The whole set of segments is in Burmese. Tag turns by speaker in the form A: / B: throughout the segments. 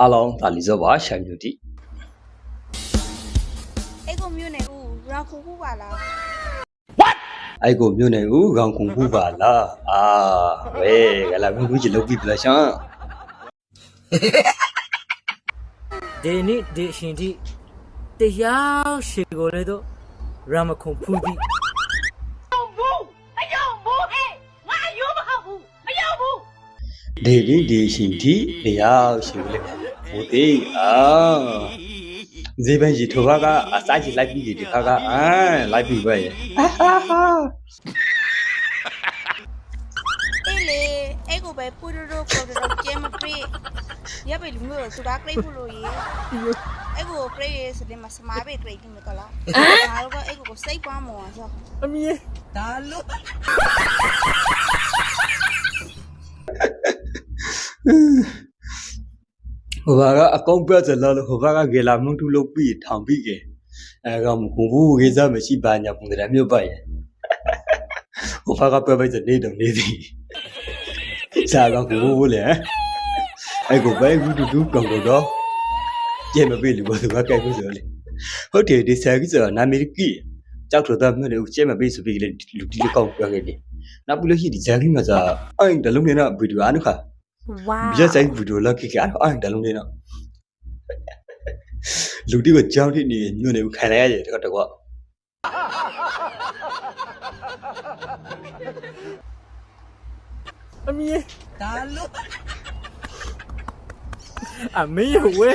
A: အားလုံးဒါလီဇောပါရှာမြူတီ
B: အဲ့ကိုမြို့နယ်ဦးရာခုခုပါလား
A: အဲ့ကိုမြို့နယ်ဦးကောင်ခုံပူပါလားအာဝဲကလာမြူကြီးလောက်ပြီပလာရှန်
C: ဒီနေ့ဒီအရှင်ကြီးတရားရှိကိုလေတော့ရမခုံဖူးသ
A: ဒေဒီဒီရှင်တီတရားရှိလေဟိုတေးအာဇေဘန်ကြီးထောကအစားကြီးလိုက်ပြီးဒီခါကအာလိုက်ပြီးပဲအာဟာဟာ
B: အေးလေအဲ့ကိုပဲပူရရိုကိုရရိုကျဲမပြေရပ်ပဲလူမျိုးစကားကရိတ်ဖို့လို့ရေအဲ့ကိုကရိတ်ရေစတဲ့မှာစမားပဲကရိတ်နေတော့လားဒါတော့အဲ့ကိုကိုစိတ်ပွားမော်ဆို
C: အမေ
A: ဟိုဘာကအကောင့်ပြတ်စလာလို့ဟိုဘာကဂေလာမုန်တူလုပ်ပြီးထောင်ပြီးကဲအဲကောင်ကိုဘူးကေစားမရှိပါညာပုံတဲ့မြို့ပါရဲ့ဟိုဘာကပြတ်ပဲစနေတော့နေသည်စားတော့ကိုဘူးလေအဲကိုပဲဘူးတူတူကောင်တော့ကျဲမပေးလို့ဘာသူကကြိုက်ဘူးဆိုလေဟုတ်တယ်ဒီဆာကြီးဆိုနာမည်ကြီးကြောက်တော့မြို့နေဦးကျဲမပေးဆိုပြီးလေလူတီကောင်ပြောခဲ့တယ်နောက်ပြီးလို့ရှိဒီဇာကြီးမှာစားအိုင်တလုံးနဲ့ဗီဒီယိုအားနခါ
B: ဝါ
A: ပြဆိုင်ဗီဒီယိုလောက်ခိကအဲ့အဲ့တလုံးလေးတော့လူတီကိုကြောင်းတိနေညွန့်နေခံရရတယ်တကွာ
C: အမေဒါလို့အမေဝဲ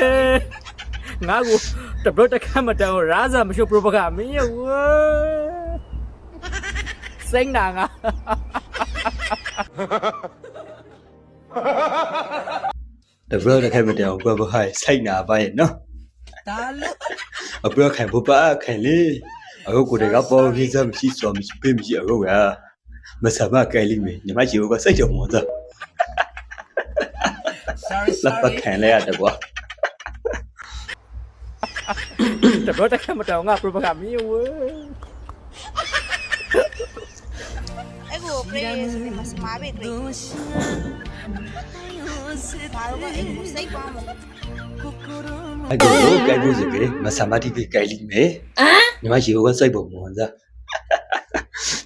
C: ငါကိုတဘလတခမ်းမတောင်းရာဇာမရှိပရိုပဂအမေဝဲစိတ်နာငါ
A: တဘရတခဲမတောင်ဘဘဟိုင်စိုက်နာပါရဲ့နော်
C: ဒါလို့
A: အပရခံဘပခံလေအခုကိုတွေကပေါ်ကြီးစမရှိစောမရှိပေးမရှိအခုကမဆမကဲလိမေညီမကြီးကစိတ်ကြုံမောသား
C: sorry
A: လက်ပခံလဲရတယ်ကွာ
C: တဘလတခမ်းမတောင်းငါပရိုပဂအမေဝဲ
B: အဲ့ကိုကရိတ်ရေစတဲ့မှာစမားပဲကရိတ်ဒါတော့အဲ့ကိုစိတ်ပွားမော်
A: အခုကိုကဲဖို့စကေမဆမတိကဲလိမေညီမကြီးကစိတ်ပုံမောသား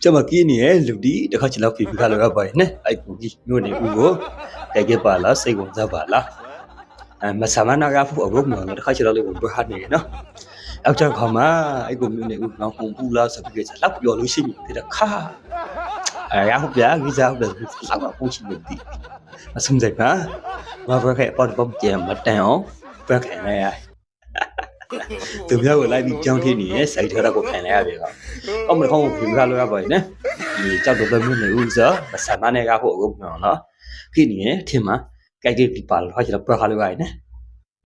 A: ကျမကင်းနေလူတီတခါချလောက်ပြီခါလောက်ပါရဲ့နဲ့အဲ့ကိုကြီးညို့နေဦးကိုကဲကဲပါလားစိတ်ဝင်စားပါလားအမဆမနာကဖို့အဘုတ်မောတခါချလောက်လေးကိုဘဟတ်နေနော်အောက်ချခေါမအဲ့ကိုမျိုးနေဦးငောင်းပုံပူလားဆိုပြီးကြလောက်ပြောလို့ရှိရင်တဲ့ခါအဲရဟုတ်ပြကြီးစားဟုတ်တယ်လောက်ပူချ င်တယ်မဆုံးစိတ်ပါမဘရခဲပေါ်ပေါ်ကြမတန်အောင်ဘက်ခံရရသူများကိုလိုက်ပြီးကြောင်းထင်းနေရဲ့စိုက်ထားတာကိုခံရရပြီကောအော်မခေါင်းကိုပြင်ထားလို့ရပါရဲ့နော်ဒီကြောက်တော့မျိုးနေဦးစားမဆမနဲ့ကဖို့အခုပြောနော်ဖြစ်နေရင်ထ